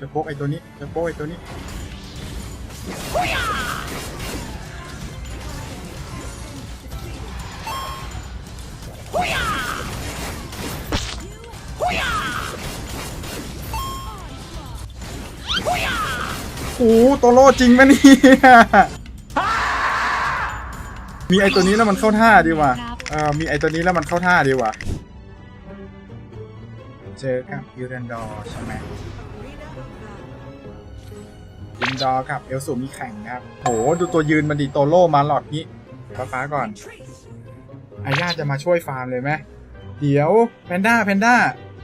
จะโป๊กไอ้ตัวนี้จะโป๊กไอ้ตัวนี้โอ้โตโร่จริงปะเนี่ยมีไอตัวนี้แล้วมันเข้าท่าดีว่ะเออมีไอตัวนี้แล้วมันเข้าท่าดีว่ะเจอกับยูเรนดอร์ใช่ไหม อินดอร์กับเอลสูมีแข่งครับโหดูตัวยืนมันดีโตโลมาหลอดนี้ฟ้าฟ้าก่อนอาญาจะมาช่วยฟาร์มเลยไหมเดี๋ยวแพนด้าแพนด้า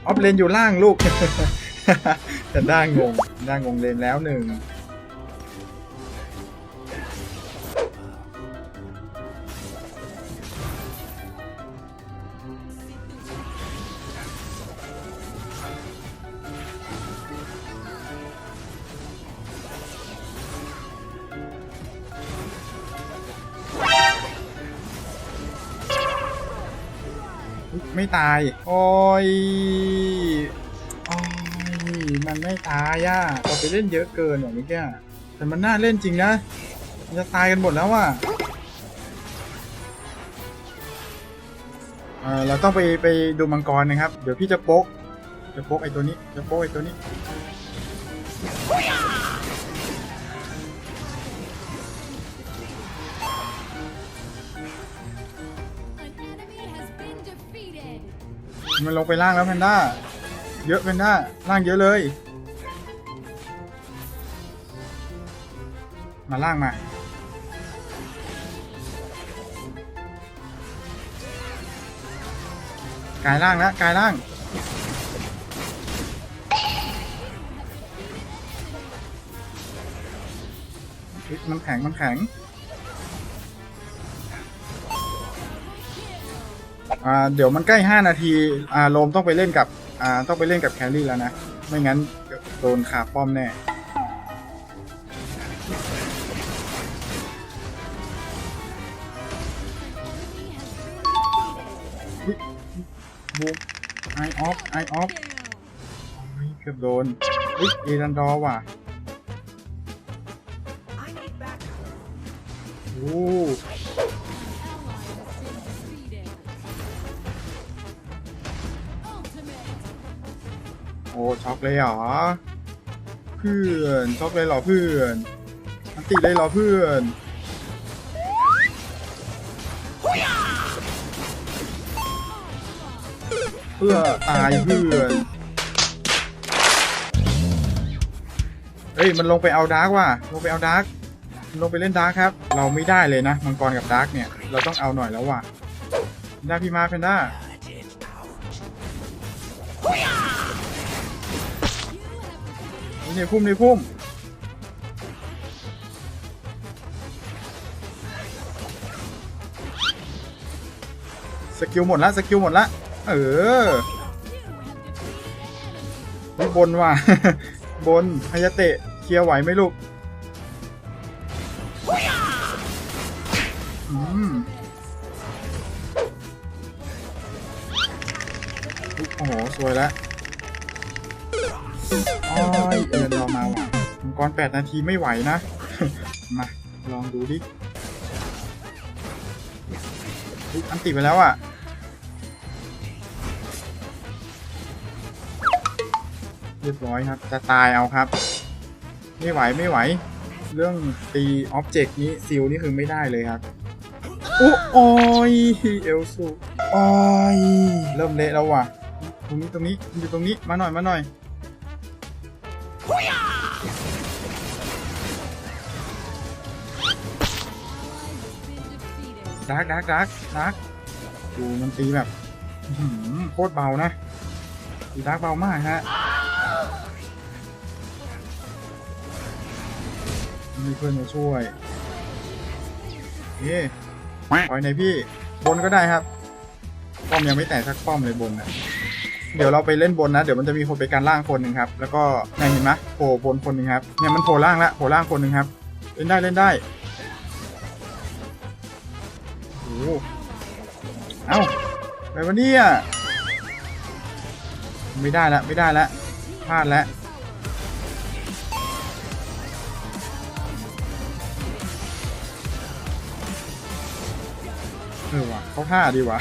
ออฟเลนอยู่ล่างลูกแพนด้างงแพนด้างงเลนแล้วหนึ่ง ไม่ตาย โอ้ย โอ้ย มันไม่ตายอะเราไปเล่นเยอะเกินหรอเมื่อกี้แต่มันน่าเล่นจริงนะ มันจะตายกันหมดแล้วอะเออเราต้องไปไปดูมังกรนะครับ เดี๋ยวพี่จะโป๊ก จะโป๊กไอ้ตัวนี้ จะโป๊กไอ้ตัวนี้ มันลงไปล่างแล้วแพนด้า เยอะแพนด้าล่างเยอะเลย มาล่างมากายล่างแล้วกายล่าง มันแข็ง มันแข็ง อ่าเดี๋ยวมันใกล้5นาทีอ่าโลมต้องไปเล่นกับอ่าต้องไปเล่นกับแครี่แล้วนะ ไม่งั้นโดนขาป้อมแน่บูมไอออฟไอออฟเกือบโดนเฮ้ยเอรันดอร์ว่ะโอ้ ช็อกเลยเหรอ เพื่อนช็อกเลยเหรอเพื่อนอันติเลยเหรอเพื่อนเพื่อตายเพื่อนเฮ้ยมันลงไปเอาดาร์กว่ะลงไปเอาดาร์กลงไปเล่นดาร์กครับ เราไม่ได้เลยนะมังกรกับดาร์กเนี่ย เราต้องเอาหน่อยแล้วว่ะแพนด้าพี่มาแพนด้า ในพุ่มในพุ่มสกิลหมดละสกิลหมดละเออนี่บนว่ะ บนฮายาเตะเคลียร์ไหวไหมลูกอืมอุ๊ยโอ้โห สวยแล้ว เรอมาว่ะมังกรแปดนาทีไม่ไหวนะ มา ลองดูดิอันติดไปแล้วอะ เรียบร้อยครับ จะตายเอาครับ ไม่ไหวไม่ไหว เรื่องตีอ็อบเจกต์นี้ซิลนี่คือไม่ได้เลยครับอุ๊โอ้ยเอลสูโอ้ยเริ่มเละแล้วว่ะ ตรงนี้ตรงนี้อยู่ตรงนี้มาหน่อยมาหน่อย ดาร์กดาร์กดาร์กดาร์กดูมันตีแบบโคตรเบานะตีดาร์กเบามากฮะมีเพื่อนมาช่วยเฮ้ปล่อยไหนพี่บนก็ได้ครับ ป้อมยังไม่แตกสักป้อมเลยบนนะเดี๋ยวเราไปเล่นบนนะ เดี๋ยวมันจะมีคนไปการล่างคนหนึ่งครับ แล้วก็ไหนเห็นไหมโผล่บนคนหนึ่งครับ เนี่ยมันโผล่ล่างละโผล่ล่างคนหนึ่งครับ เล่นได้เล่นได้ เอาไปวะเนี่ยไม่ได้แล้วไม่ได้แล้วพลาดแล้วเออว่ะเข้าท่าดีว่ะ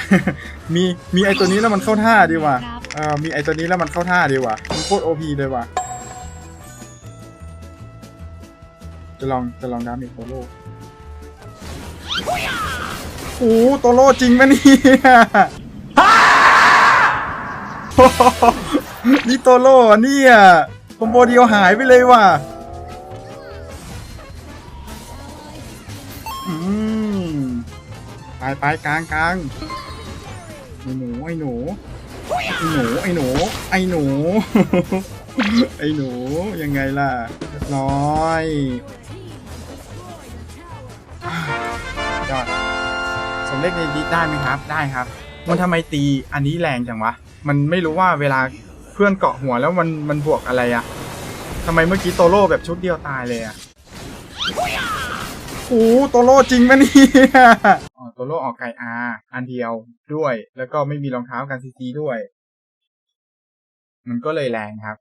มีมีไอตัวนี้แล้วมันเข้าท่าดีว่ะเออมีไอตัวนี้แล้วมันเข้าท่าดีว่ะมันโคตรโอพีเลยว่ะ จะลองจะลองดามิโคโล โอ้โหโตโร่จริงไหมเนี่ยนี่โตโร่เนี่ยคอมโบเดียวหายไปเลยว่ะอืมไปไปกลางกลางไอหนูไอหนูไอหนูไอหนูไอหนูไอ้หนูยังไงล่ะเรียบร้อยยอด สมเล็กในดีได้ไหมครับ ได้ครับ มันทำไมตีอันนี้แรงจังวะ มันไม่รู้ว่าเวลาเพื่อนเกาะหัวแล้วมันมันบวกอะไรอะทำไมเมื่อกี้โตโร่แบบชุดเดียวตายเลยอะโอ้โหโตโร่จริงไหมเนี่ยอ๋อโตโร่ออกไก่อาอันเดียวด้วย แล้วก็ไม่มีรองเท้ากันซีซีด้วย มันก็เลยแรงครับ